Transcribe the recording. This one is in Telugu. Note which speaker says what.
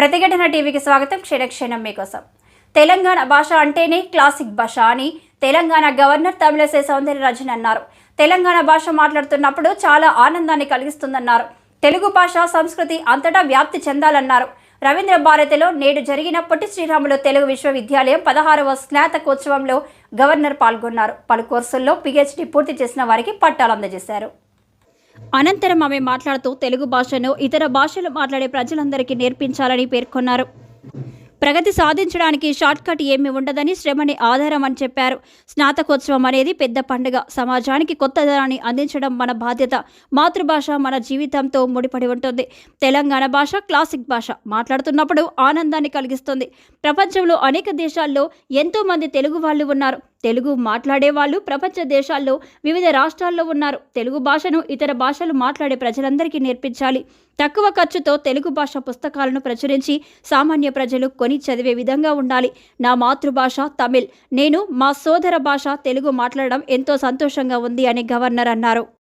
Speaker 1: ప్రతిఘటన టీవీకి స్వాగతం. క్షణక్షణం మీకోసం. తెలంగాణ భాష అంటేనే క్లాసిక్ భాష అని తెలంగాణ గవర్నర్ తమిళసై సౌందరరాజన్ అన్నారు. తెలంగాణ భాష మాట్లాడుతున్నప్పుడు చాలా ఆనందాన్ని కలిగిస్తుందన్నారు. తెలుగు భాష సంస్కృతి అంతటా వ్యాప్తి చెందాలన్నారు. రవీంద్ర భారతిలో నేడు జరిగిన పొట్టి శ్రీరాములు తెలుగు విశ్వవిద్యాలయం పదహారవ స్నాతకోత్సవంలో గవర్నర్ పాల్గొన్నారు. పలు కోర్సుల్లో పీహెచ్డీ పూర్తి చేసిన వారికి పట్టాలు అందజేశారు. అనంతరం ఆమె మాట్లాడుతూ తెలుగు భాషను ఇతర భాషలు మాట్లాడే ప్రజలందరికీ నేర్పించాలని పేర్కొన్నారు. ప్రగతి సాధించడానికి షార్ట్కట్ ఏమి ఏమీ ఉండదని శ్రమని ఆధారం అని చెప్పారు. స్నాతకోత్సవం అనేది పెద్ద పండుగ. సమాజానికి కొత్త ధనాన్ని అందించడం మన బాధ్యత. మాతృభాష మన జీవితంతో ముడిపడి ఉంటుంది. తెలంగాణ భాష క్లాసిక్ భాష. మాట్లాడుతున్నప్పుడు ఆనందాన్ని కలిగిస్తుంది. ప్రపంచంలో అనేక దేశాల్లో ఎంతోమంది తెలుగు వాళ్ళు ఉన్నారు. తెలుగు మాట్లాడే వాళ్ళు ప్రపంచ దేశాల్లో వివిధ రాష్ట్రాల్లో ఉన్నారు. తెలుగు భాషను ఇతర భాషలు మాట్లాడే ప్రజలందరికీ నేర్పించాలి. తక్కువ ఖర్చుతో తెలుగు భాష పుస్తకాలను ప్రచురించి సామాన్య ప్రజలు కొని చదివే విధంగా ఉండాలి. నా మాతృభాష తమిళ్. నేను మా సోదర భాష తెలుగు మాట్లాడడం ఎంతో సంతోషంగా ఉంది అని గవర్నర్ అన్నారు.